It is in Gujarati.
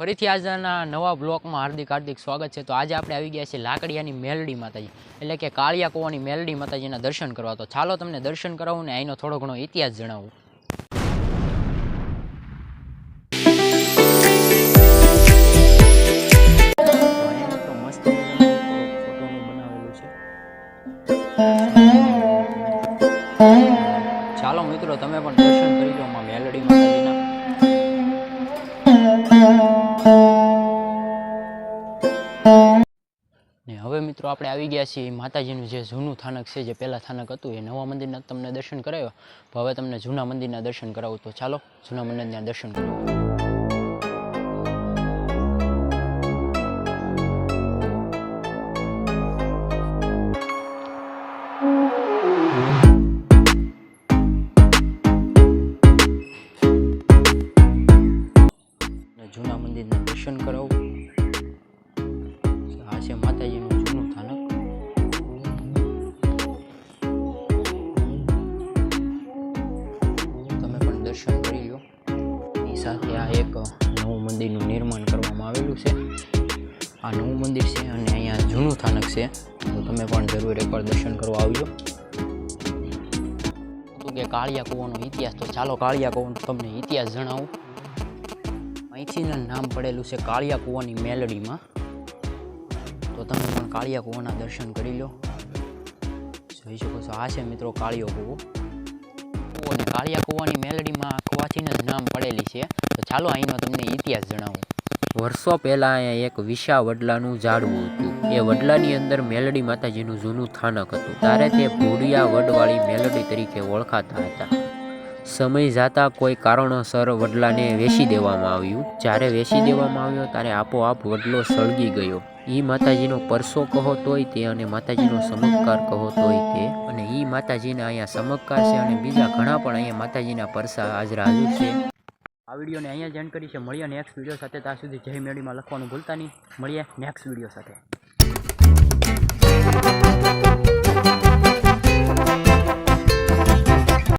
ફરીથી આજના નવા બ્લોકમાં હાર્દિક હાર્દિક સ્વાગત છે. તો આજે આપણે આવી ગયા છીએ લાકડિયાની મેલડી માતાજી, એટલે કે કાળિયા કુવાની મેલડી માતાજીના દર્શન કરવા. તો ચાલો તમને દર્શન કરાવું ને અહીંનો થોડો ઘણો ઇતિહાસ જણાવું. ચાલો મિત્રો, તમે પણ દર્શન કરી લો મેલડી હવે મિત્રો આપણે આવી ગયા છીએ માતાજીનું જે જૂનું થાનક છે, જે પહેલાં થાનક હતું, એ નવા મંદિરના તમને દર્શન કરાવ્યો હવે તમને જૂના મંદિરના દર્શન કરાવું. તો ચાલો, જૂના મંદિરના દર્શન કરાવું જૂના મંદિરના દર્શન કરાવું. માતાજીનું જૂનું સ્થાનક તમે પણ દર્શન કરી લો એની સાથે આ એક નવું મંદિરનું નિર્માણ કરવામાં આવેલું છે આ નવું મંદિર છે અને અહીંયા જૂનું સ્થાનક છે તો તમે પણ જરૂર એકવાર દર્શન કરવા આવજો તો કે કાળિયા કૂવાનો ઇતિહાસ તો ચાલો કાળિયા કૂવાનો તમને ઇતિહાસ જણાવું અહીંથી નામ પડેલું છે કાળિયા કૂવાની મેલડીમાં તો તમે પણ કાળિયા કૂવાના દર્શન કરી લો. જોઈ શકો છો, આ છે મિત્રો કાળિયો કૂવો. અને કાળિયા કૂવાની મેલડીમાં આ જ નામ પડેલી છે. તો ચાલો અહીંનો તમને ઇતિહાસ જણાવું. વર્ષો પહેલાં અહીંયા એક વિશા વડલાનું ઝાડવું હતું. એ વડલાની અંદર મેલડી માતાજીનું જૂનું સ્થાનક હતું. ત્યારે તે ભૂડિયા વડવાળી મેલડી તરીકે ઓળખાતા હતા. સમય જતાં કોઈ કારણોસર વડલાને વેચી દેવામાં આવ્યું. જ્યારે વેચી દેવામાં આવ્યો ત્યારે આપોઆપ વડલો સળગી ગયો. ઈ માતાજીનો પરસો કહો તોય તે અને માતાજીનો ચમત્કાર કહો તોય તે. અને ઈ માતાજીના અહીંયા ચમત્કાર છે અને બીજા ઘણા પણ અહીંયા માતાજીના પરસા હાજર હાજર છે. આ વિડીયોને અહીંયા જ કરી છે. મળીએ નેક્સ્ટ વીડિયો સાથે. ત્યાં સુધી જય મેળીમાં લખવાનું ભૂલતા નહીં. મળીએ નેક્સ્ટ વીડિયો સાથે.